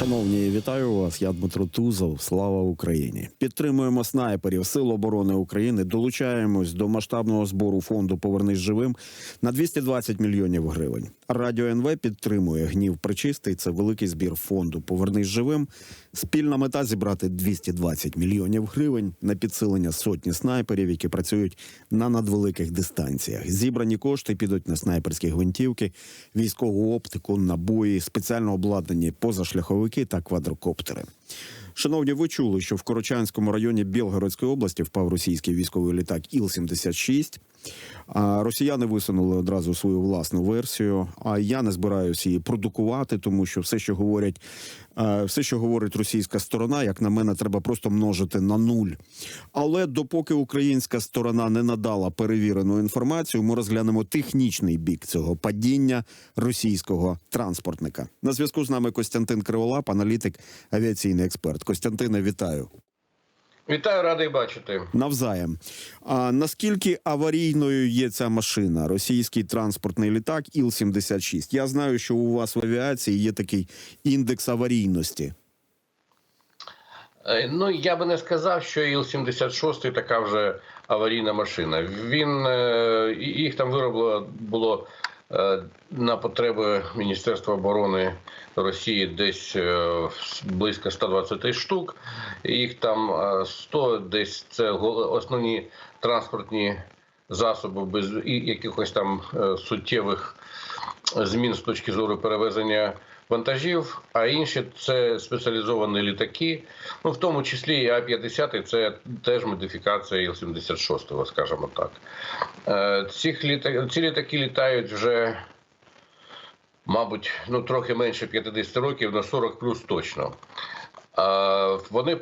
Шановні, вітаю вас. Я Дмитро Тузов. Слава Україні! Підтримуємо снайперів Сил оборони України. Долучаємось до масштабного збору фонду Повернись живим на 220 мільйонів гривень. Радіо НВ підтримує гнів причистий. Це великий збір фонду Повернись живим. Спільна мета зібрати 220 мільйонів гривень на підсилення сотні снайперів, які працюють на надвеликих дистанціях. Зібрані кошти підуть на снайперські гвинтівки, військову оптику, набої, спеціально обладнані позашляховики та квадрокоптери. Шановні, ви чули, що в Корочанському районі Білгородської області впав російський військовий літак Іл-76. А росіяни висунули одразу свою власну версію. А я не збираюся її продукувати, тому що все, що говорять, все, що говорить російська сторона, як на мене, треба просто множити на нуль. Але допоки українська сторона не надала перевірену інформацію, ми розглянемо технічний бік цього падіння російського транспортника. На зв'язку з нами Костянтин Криволап, аналітик, авіаційний експерт. Костянтине, вітаю. Вітаю, радий бачити. Навзаєм. А наскільки аварійною є ця машина? Російський транспортний літак Іл-76? Я знаю, що у вас в авіації є такий індекс аварійності. Е, Ну я би не сказав, що Іл-76 така вже аварійна машина. Він е, їх там вироблено було на потреби Міністерства оборони Росії десь е, близько 120 штук. Їх там е, 100 десь це основні транспортні засоби без якихось там е, суттєвих змін з точки зору перевезення вантажів, а інші це спеціалізовані літаки, ну в тому числі і А-50, це теж модифікація Іл-76, скажімо так. Е, Цих літа... Ці літаки літають вже, мабуть, ну трохи менше 50 років, на 40 плюс точно. Е, Вони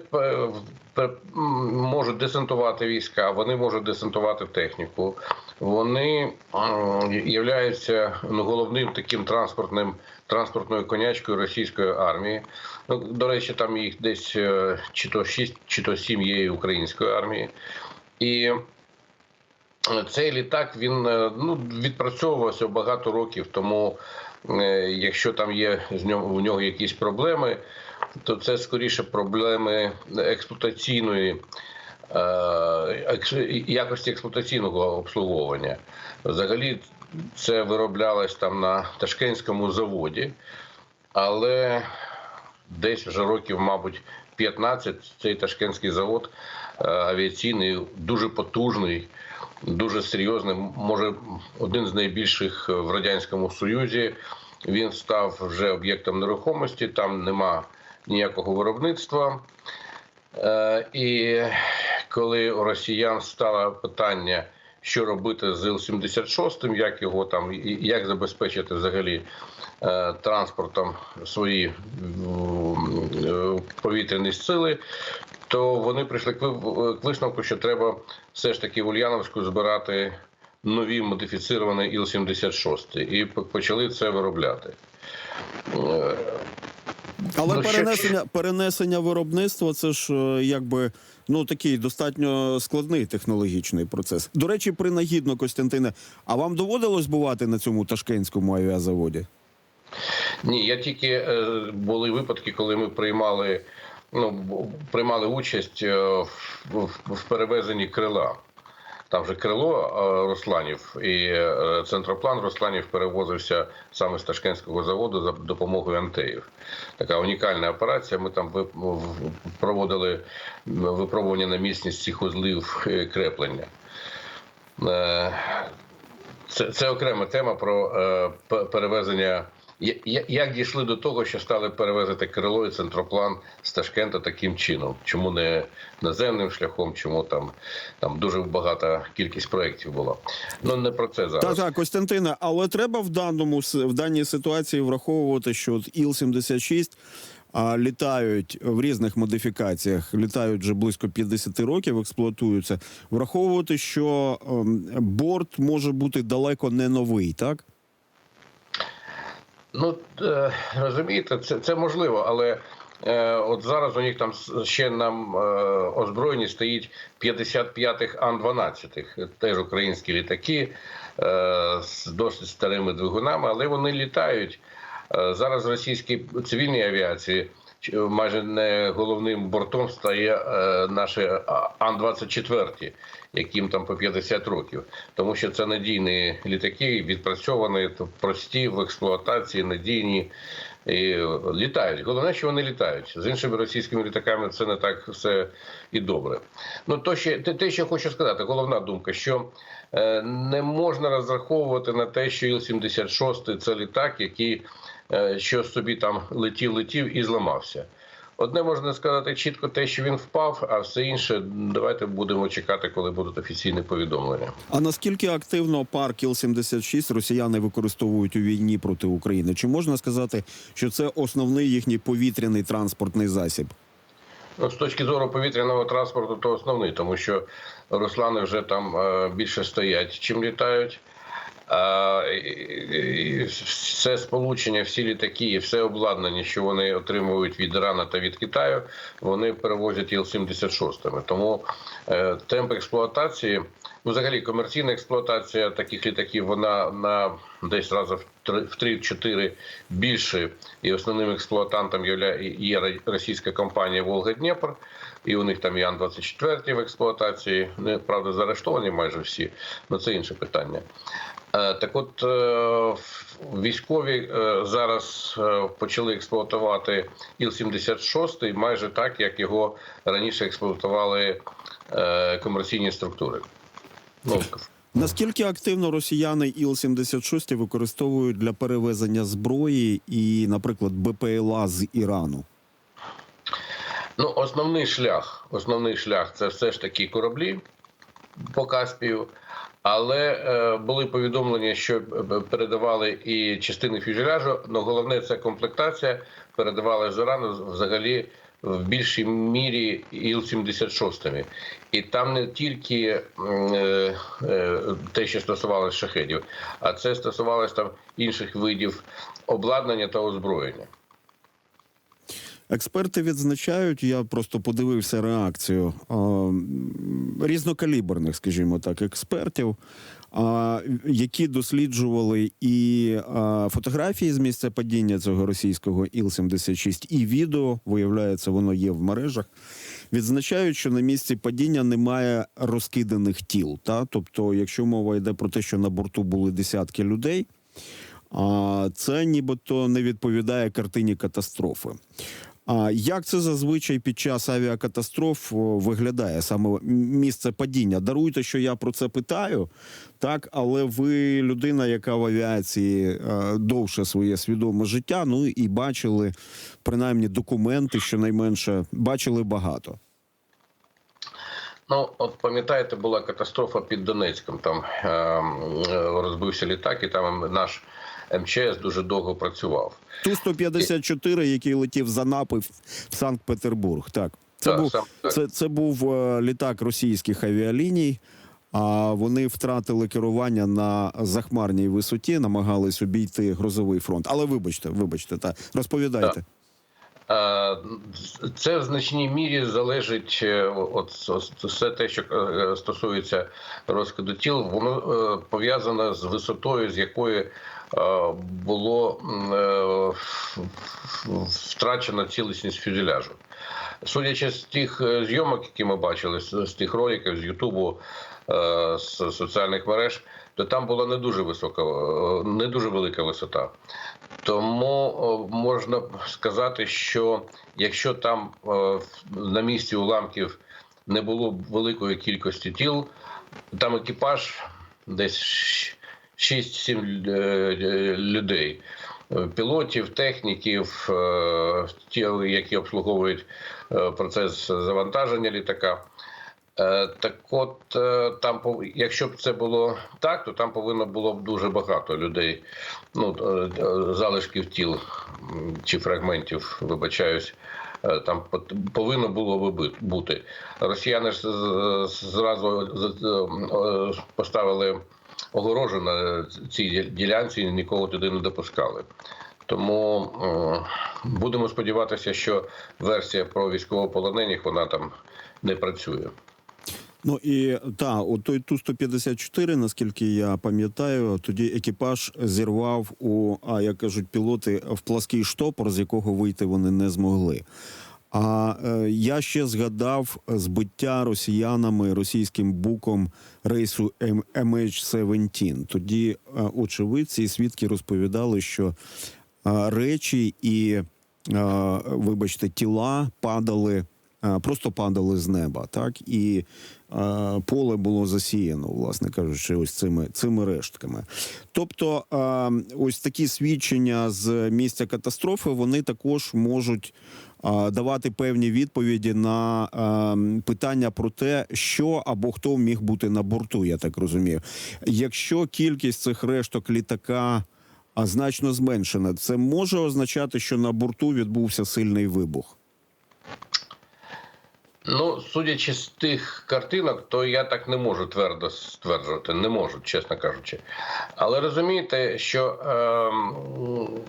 можуть десантувати війська, вони можуть десантувати техніку. Вони являються ну, головним таким транспортним транспортною конячкою російської армії. Ну, до речі, там їх десь е, чи то 6, чи то 7 є української армії. І е, цей літак він е, ну, відпрацьовувався багато років, тому якщо там є з нього у нього якісь проблеми, то це скоріше проблеми експлуатаційної якості експлуатаційного обслуговування. Взагалі, це вироблялось там на Ташкентському заводі, але десь вже років, мабуть, 15 цей ташкентський завод е, авіаційний дуже потужний, дуже серйозний. Може, один з найбільших в радянському союзі. Він став вже об'єктом нерухомості. Там нема ніякого виробництва. Е, І коли у росіян стало питання, що робити з Іл-76, як його там, як забезпечити взагалі е, транспортом свої е, повітряні сили, то вони прийшли к висновку, що треба все ж таки в Ульяновську збирати нові модифіціровані Іл-76 і почали це виробляти. Але Ну, що- перенесення, перенесення виробництва це ж е, якби ну такий достатньо складний технологічний процес. До речі, принагідно, Костянтине, а вам доводилось бувати на цьому ташкентському авіазаводі? Ні, я тільки е, були випадки, коли ми приймали, ну приймали участь е, в, в, в перевезенні крила. Там же крило е, Русланів і е, центроплан Русланів перевозився саме з Ташкентського заводу за допомогою антеїв. Така унікальна операція. Ми там проводили випробування на міцність цих узлів е, креплення. Це, це окрема тема про перевезення. Як дійшли до того, що стали перевезти крило і центроплан з Ташкента таким чином? Чому не наземним шляхом? Чому там, там дуже багата кількість проєктів була? Ну не про це зараз. Так, так, Костянтине, але треба в даному в даній ситуації враховувати, що от Іл-76 а, літають в різних модифікаціях, літають вже близько 50 років, експлуатуються. Враховувати, що ем, борт може бути далеко не новий, так? Ну е, розумієте, це, це можливо, але е, от зараз у них там ще нам е, озброєні стоїть 55-х Ан-12, теж українські літаки е, з досить старими двигунами, але вони літають. Е, зараз російські цивільні авіації майже не головним бортом стає е, наші Ан-24, яким там по 50 років. Тому що це надійні літаки, відпрацьовані, прості в експлуатації, надійні. І літають. Головне, що вони літають. З іншими російськими літаками це не так все і добре. Ну то ще те, що хочу сказати, головна думка, що е, не можна розраховувати на те, що Іл-76 це літак, який е, що собі там летів, летів і зламався. Одне можна сказати чітко те, що він впав, а все інше давайте будемо чекати, коли будуть офіційні повідомлення. А наскільки активно парк Іл-76 росіяни використовують у війні проти України? Чи можна сказати, що це основний їхній повітряний транспортний засіб? Ну, з точки зору повітряного транспорту, то основний, тому що Руслани вже там е, більше стоять, чим літають. Все сполучення, всі літаки все обладнання, що вони отримують від Ірана та від Китаю, вони перевозять Іл-76. Тому е, темп експлуатації, ну, взагалі комерційна експлуатація таких літаків, вона на десь раза в три- в 3-4 більше. І основним експлуатантом є, російська компанія Волга Дніпр. І у них там і Ан-24 в експлуатації. Вони, правда, заарештовані майже всі, але це інше питання. Е, Так от е, військові е, зараз почали експлуатувати Іл-76 майже так, як його раніше експлуатували комерційні структури. Ну, Наскільки активно росіяни Іл-76 використовують для перевезення зброї і, наприклад, БПЛА з Ірану? Ну, основний шлях, основний шлях це все ж таки кораблі по Каспію. Але е, були повідомлення, що е, передавали і частини фюзеляжу, але головне це комплектація. Передавали з Ірану взагалі в більшій мірі Іл-76. І там не тільки е, е, те, що стосувалося шахедів, а це стосувалося там інших видів обладнання та озброєння. Експерти відзначають, я просто подивився реакцію різнокаліберних, скажімо так, експертів, які досліджували і фотографії з місця падіння цього російського Іл-76, і відео, виявляється, воно є в мережах. Відзначають, що на місці падіння немає розкиданих тіл. Та? Тобто, якщо мова йде про те, що на борту були десятки людей. А це нібито не відповідає картині катастрофи. А як це зазвичай під час авіакатастроф виглядає саме місце падіння? Даруйте, що я про це питаю, так, але ви людина, яка в авіації е, довше своє свідоме життя, ну і бачили принаймні документи, щонайменше бачили багато. Ну, от пам'ятаєте, була катастрофа під Донецьком. Там е, розбився літак, і там наш МЧС дуже довго працював. Ту-154, який летів за Напи в Санкт-Петербург. Так, це Так, був сам так. це, це був е, літак російських авіаліній. А вони втратили керування на захмарній висоті, намагались обійти грозовий фронт. Але вибачте, вибачте, та розповідайте. Е, Це в значній мірі залежить е, от от все те, що стосується розкиду тіл, воно пов'язане з висотою, з якої було м, е, втрачена цілісність фюзеляжу. Судячи з тих е, зйомок, які ми бачили, з тих роликів з Ютубу, е, з соціальних мереж, то там була не дуже висока, е, не дуже велика висота. Тому можна сказати, що якщо там е, на місці уламків не було великої кількості тіл, там екіпаж десь 6-7 е, людей. Е, Пілотів, техніків, е, ті, які обслуговують е, процес завантаження літака. Е, Так от е, там, якщо б це було так, то там повинно було б дуже багато людей, ну е, е, залишків тіл чи фрагментів, вибачаюсь. е, Там повинно було би бути. Росіяни ж зразу е, поставили огорожу на цій ділянці і нікого туди не допускали. Тому е, будемо сподіватися, що версія про військовополонених вона там не працює. Ну і та, от той Ту-154, наскільки я пам'ятаю, тоді екіпаж зірвав у, а як кажуть пілоти, в плаский штопор, з якого вийти вони не змогли. А е, я ще згадав збиття росіянами російським буком рейсу М- MH17. Тоді е, очевидці і свідки розповідали, що е, речі і, е, вибачте, тіла падали, е, просто падали з неба, так і е, поле було засіяно, власне кажучи, ось цими цими рештками. Тобто, е, ось такі свідчення з місця катастрофи вони також можуть давати певні відповіді на е, питання про те, що або хто міг бути на борту, я так розумію. Якщо кількість цих решток літака значно зменшена, це може означати, що на борту відбувся сильний вибух. Ну, судячи з тих картинок, то я так не можу твердо стверджувати, не можу, чесно кажучи. Але розумієте, що ем,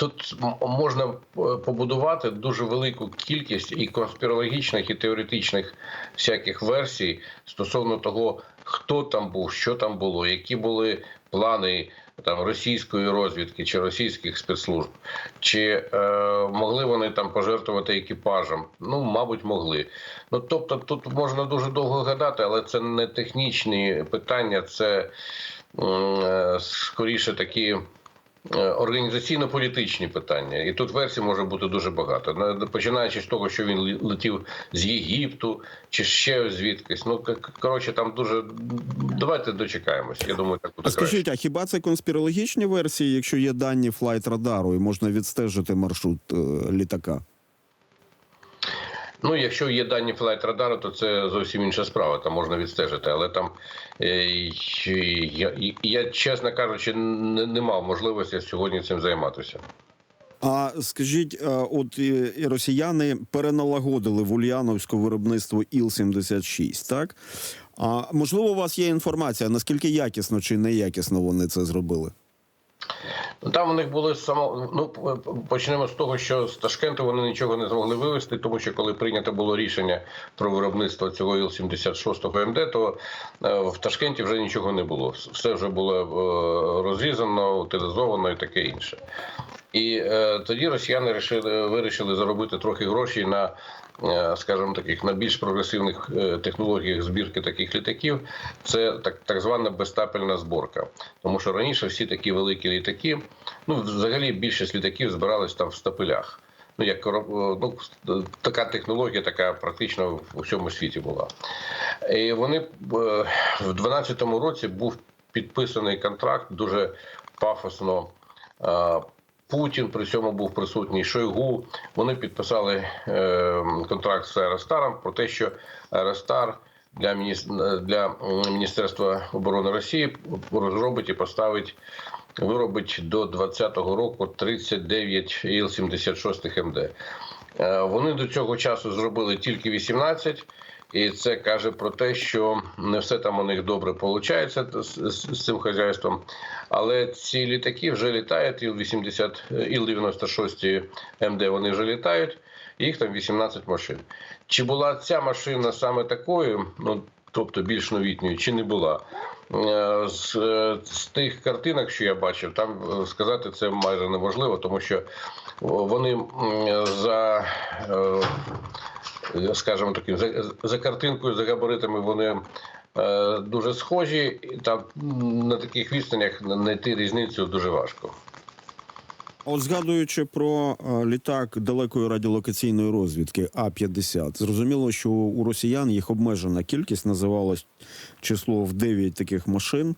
тут можна е, побудувати дуже велику кількість і конспірологічних, і теоретичних всяких версій стосовно того, хто там був, що там було, які були плани там російської розвідки чи російських спецслужб, чи е, могли вони там пожертвувати екіпажем? Ну, мабуть, могли. Ну тобто, тут можна дуже довго гадати, але це не технічні питання, це е, скоріше такі. Е, Організаційно-політичні питання, і тут версій може бути дуже багато. На- Починаючи з того, що він летів з Єгипту чи ще звідкись. Ну коротше, там дуже давайте дочекаємось. Я думаю, так буде А скажіть, а хіба це конспірологічні версії, якщо є дані флайт радару і можна відстежити маршрут е, літака? Ну, якщо є дані флайт радару, то це зовсім інша справа. Там можна відстежити. Але там е, я, я чесно кажучи, не, не мав можливості сьогодні цим займатися. А скажіть, е, от і росіяни переналагодили в Ульяновську виробництво Іл-76, так? А можливо, у вас є інформація, наскільки якісно чи неякісно вони це зробили? Там у них були само. Ну почнемо з того, що з Ташкенту вони нічого не змогли вивезти, тому що коли прийнято було рішення про виробництво цього Іл-76 МД, то е, в Ташкенті вже нічого не було. Все вже було е, розрізано, утилізовано і таке інше. І е, тоді росіяни рішили, вирішили заробити трохи грошей на, скажімо, таких на більш прогресивних е, технологіях збірки таких літаків. Це так, так звана безтапельна зборка. Тому що раніше всі такі великі літаки, ну взагалі більшість літаків збирались там в стапелях. Ну, як ну, така технологія, така практично в усьому світі була. І вони е, в 2012 році був підписаний контракт дуже пафосно. Путін при цьому був присутній Шойгу. Вони підписали е, контракт з Аеростаром про те, що Аеростар для, для Міністерства оборони Росії розробить і поставить, виробить до 2020 року 39 Іл-76 МД. Е, Вони до цього часу зробили тільки 18, і це каже про те, що не все там у них добре виходить з, цим хазяйством. Але ці літаки вже літають, Іл-80, Іл-96 МД вони вже літають, їх там 18 машин. Чи була ця машина саме такою, ну тобто більш новітньою, чи не була? Е, З, з тих картинок, що я бачив, там е, сказати це майже неможливо, тому що вони за, е, скажімо таким, за, за картинкою, за габаритами вони е, дуже схожі, і там на таких відстанях знайти різницю дуже важко. От згадуючи про е, літак далекої радіолокаційної розвідки А-50, зрозуміло, що у росіян їх обмежена кількість, називалось число в 9 таких машин.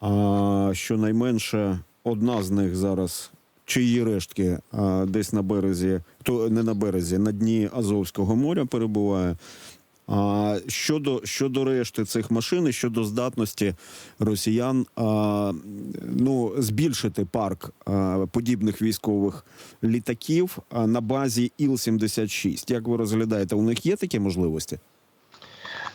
А щонайменше одна з них зараз, чи її рештки, а, десь на березі, то не на березі, на дні Азовського моря перебуває. А щодо, щодо решти цих машин і щодо здатності росіян а, ну, збільшити парк а, подібних військових літаків а, на базі Іл-76. Як ви розглядаєте, у них є такі можливості?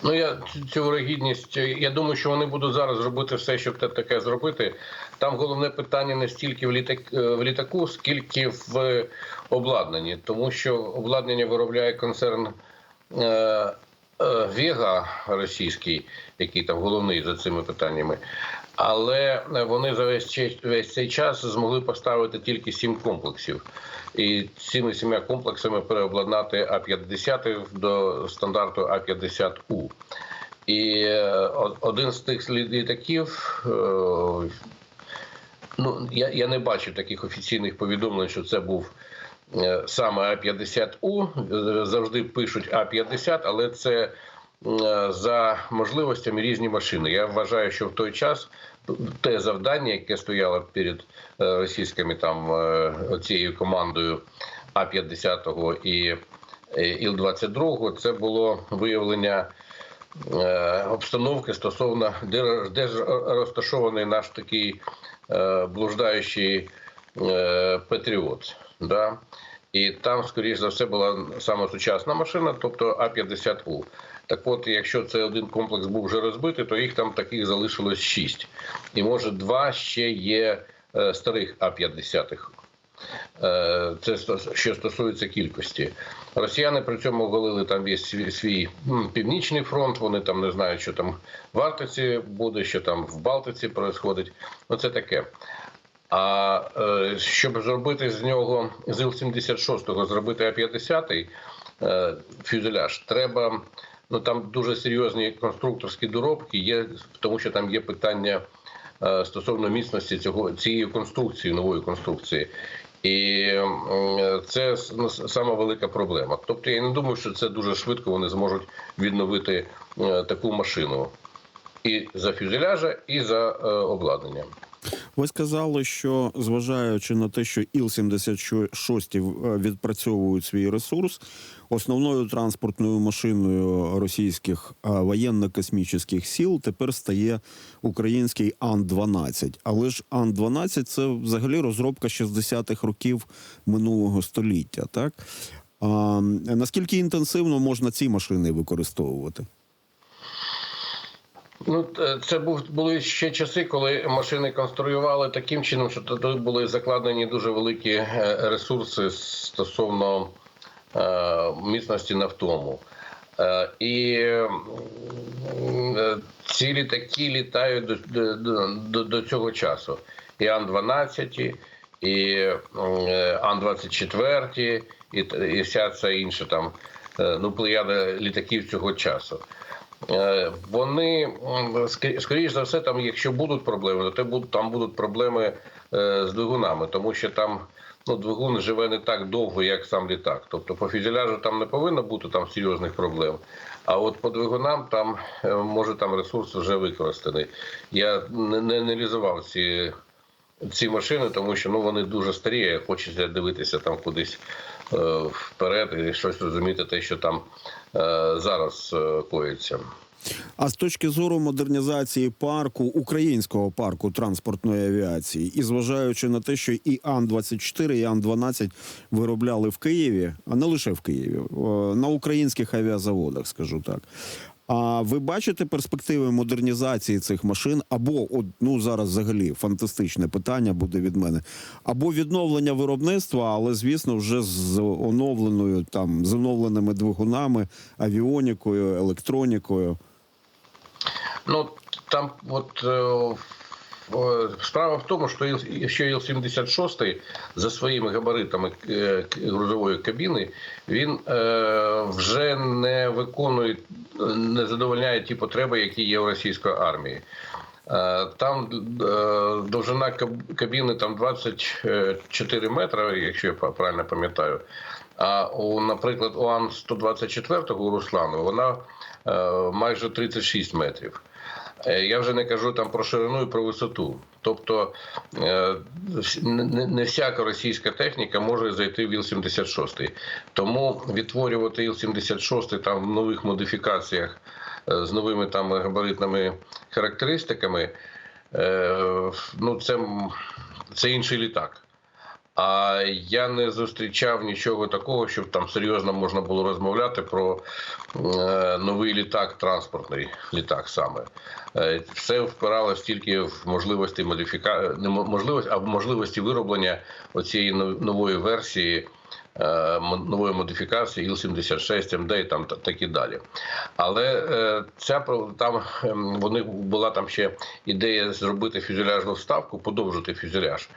Ну я цю- вирогідність. Я думаю, що вони будуть зараз робити все, щоб таке зробити. Там головне питання не стільки в літак е, в літаку, скільки в обладнанні, тому що обладнання виробляє концерн Віга е, російський, який там головний за цими питаннями. Але вони за весь, весь цей час змогли поставити тільки сім комплексів. І цими сім'я комплексами переобладнати А-50 до стандарту А-50У. І е, один з тих лі- літаків, е, ну я, я не бачив таких офіційних повідомлень, що це був е, саме А-50У. Е, Завжди пишуть А-50, але це е, за можливостями різні машини. Я вважаю, що в той час те завдання, яке стояло перед е, російськими там е, цією командою А-50 і е, Іл-22, це було виявлення е, обстановки стосовно де, де ж розташований наш такий е, блуждаючий е, патріот. Да? І там, скоріш за все, була саме сучасна машина, тобто А-50У. Так от, якщо цей один комплекс був вже розбитий, то їх там таких залишилось шість. І може два ще є е, старих А-50. Е, Це що стосується кількості. Росіяни при цьому оголили там весь свій, свій північний фронт. Вони там не знають, що там в Арктиці буде, що там в Балтиці відбувається. Ну це таке. А е, щоб зробити з нього з Іл-76 зробити А-50 е, фюзеляж, треба. Ну там дуже серйозні конструкторські доробки є, тому що там є питання е, стосовно міцності цього цієї конструкції, нової конструкції. І це с- ну, сама велика проблема. Тобто я не думаю, що це дуже швидко вони зможуть відновити е, таку машину і за фюзеляжа, і за е, обладнання. Ви сказали, що зважаючи на те, що Іл-76 е, відпрацьовують свій ресурс, основною транспортною машиною російських е, воєнно-космічних сил тепер стає український Ан-12. Але ж Ан-12 це взагалі розробка 60-х років минулого століття. Так а, наскільки інтенсивно можна ці машини використовувати? Ну, це був були ще часи, коли машини конструювали таким чином, що туди були закладені дуже великі е, ресурси стосовно е, міцності на втому. Е, І е, ці літаки літають до, до, до, цього часу. І Ан-12, і е, Ан-24, і, і вся ця інша там е, ну, плеяда літаків цього часу. Е, Вони скоріш за все, там, якщо будуть проблеми, то будуть там будуть проблеми е, з двигунами, тому що там ну, двигун живе не так довго, як сам літак. Тобто по фюзеляжу там не повинно бути там серйозних проблем. А от по двигунам там е, може там ресурс вже використаний. Я не, аналізував ці, ці машини, тому що ну вони дуже старі. Хочеться дивитися там кудись вперед і щось розуміти, те, що там е, зараз е, коїться. А з точки зору модернізації парку українського парку транспортної авіації, і зважаючи на те, що і Ан-24, і Ан-12 виробляли в Києві, а не лише в Києві, на українських авіазаводах, скажу так. А ви бачите перспективи модернізації цих машин, або ну зараз взагалі фантастичне питання буде від мене, або відновлення виробництва, але звісно, вже з оновленою там з оновленими двигунами, авіонікою, електронікою. Ну там от е, справа в тому, що Іл- що Іл-76 за своїми габаритами е, грузової кабіни він е, вже не виконує, не задовольняє ті потреби, які є у російської армії. Е, Там довжина кабіни там 24 метри, якщо я правильно пам'ятаю. А у, наприклад, у Ан-124 у Руслану вона майже 36 метрів. Е, Я вже не кажу там про ширину і про висоту. Тобто е, не всяка російська техніка може зайти в Іл-76. Тому відтворювати Іл-76 там в нових модифікаціях е, з новими там габаритними характеристиками, ну це, це інший літак. А я не зустрічав нічого такого, щоб там серйозно можна було розмовляти про е, новий літак, транспортний літак саме. Е, Все впиралось тільки в можливості модифіка... не можливості, а в можливості вироблення оцієї нової версії е, нової модифікації Іл-76, МД і там так і далі. Але ця там ем, вони була там ще ідея зробити фюзеляжну вставку, подовжити фюзеляж.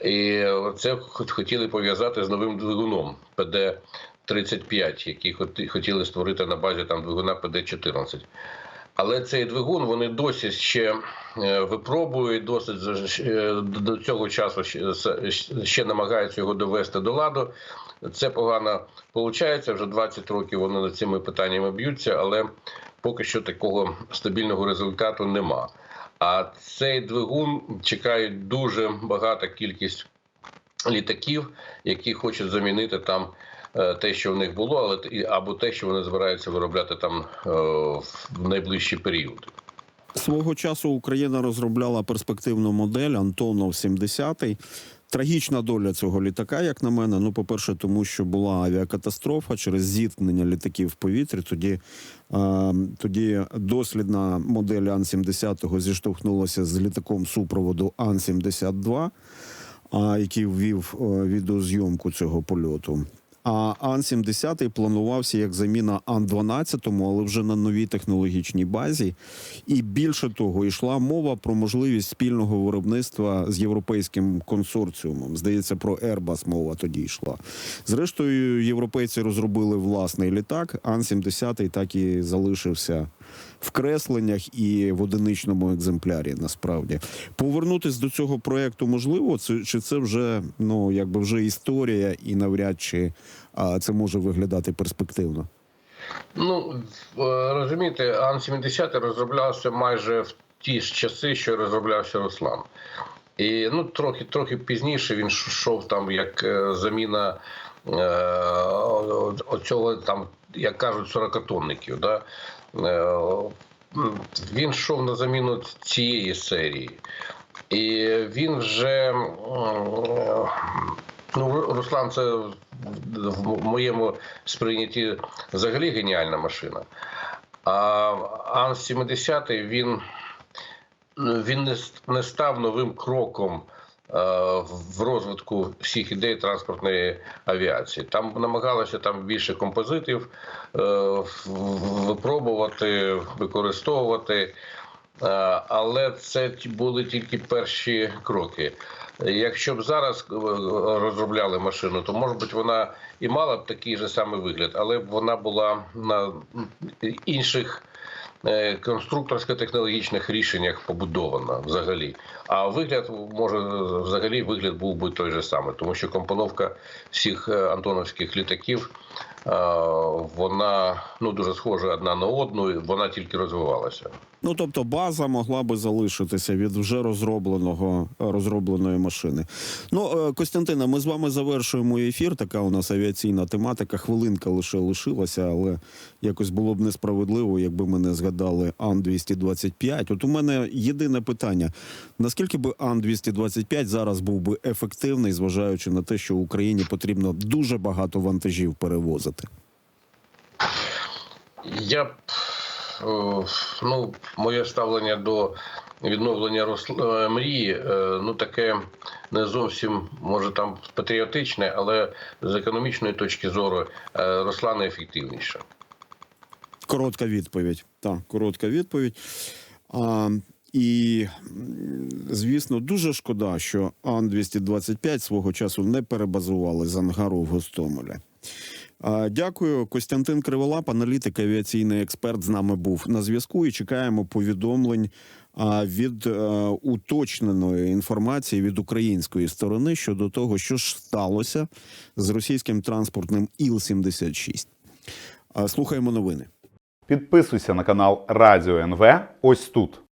І це хотіли пов'язати з новим двигуном ПД-35, який хотіли створити на базі там двигуна ПД-14. Але цей двигун вони досі ще е, випробують, досить е, до цього часу ще намагаються його довести до ладу. Це погано виходить. Вже 20 років вони над цими питаннями б'ються, але поки що такого стабільного результату нема. А цей двигун чекають дуже багата кількість літаків, які хочуть замінити там е, те, що в них було, але або те, що вони збираються виробляти там е, в найближчий період. Свого часу Україна розробляла перспективну модель Антонов 70 Трагічна доля цього літака, як на мене. Ну, по-перше, тому що була авіакатастрофа через зіткнення літаків в повітрі. Тоді, е, тоді дослідна модель Ан-70 зіштовхнулася з літаком супроводу Ан-72, а, який ввів е, відеозйомку цього польоту. А Ан-70 планувався як заміна Ан-12, але вже на новій технологічній базі. І більше того, йшла мова про можливість спільного виробництва з європейським консорціумом. Здається, про Airbus мова тоді йшла. Зрештою, європейці розробили власний літак. Ан-70 так і залишився в кресленнях і в одиничному екземплярі. Насправді повернутись до цього проекту можливо, це чи це вже ну якби вже історія, і навряд чи а, це може виглядати перспективно. Ну е, розумієте, Ан-70 розроблявся майже в ті ж часи, що розроблявся Руслан. І ну трохи трохи пізніше він йшов там як е, заміна е, оцього там, як кажуть, 40-тонників. Да? Е, він йшов на заміну цієї серії. І він вже е, ну, Руслан, це в моєму сприйнятті взагалі геніальна машина. А Ан-70 він, він не, став новим кроком в розвитку всіх ідей транспортної авіації. Там намагалося там більше композитів е, випробувати, використовувати. Е, Але це були тільки перші кроки. Якщо б зараз е, розробляли машину, то може бути вона і мала б такий же самий вигляд, але б вона була на інших е, конструкторсько-технологічних рішеннях побудована взагалі. А вигляд може взагалі вигляд був би той же самий, тому що компоновка всіх е, антоновських літаків е, вона ну дуже схожа одна на одну, вона тільки розвивалася. Ну тобто база могла би залишитися від вже розробленого розробленої машини. Ну, е, Костянтина, ми з вами завершуємо ефір. Така у нас авіаційна тематика. Хвилинка лише лишилася, але якось було б несправедливо, якби ми не згадали Ан 225 От у мене єдине питання: наскільки би Ан 225 зараз був би ефективний, зважаючи на те, що Україні потрібно дуже багато вантажів перевозити? Я е, ну, моє ставлення до відновлення Росл- е, мрії, е, ну таке не зовсім може там патріотичне, але з економічної точки зору е, Руслана ефективніша. Коротка відповідь. Так, коротка відповідь. А, і, звісно, дуже шкода, що Ан-225 свого часу не перебазували з ангару в Гостомелі. Дякую, Костянтин Криволап, аналітик, авіаційний експерт, з нами був на зв'язку. І чекаємо повідомлень від е, уточненої інформації від української сторони щодо того, що ж сталося з російським транспортним Іл-76. А, Слухаємо новини. Підписуйся на канал Радіо НВ ось тут.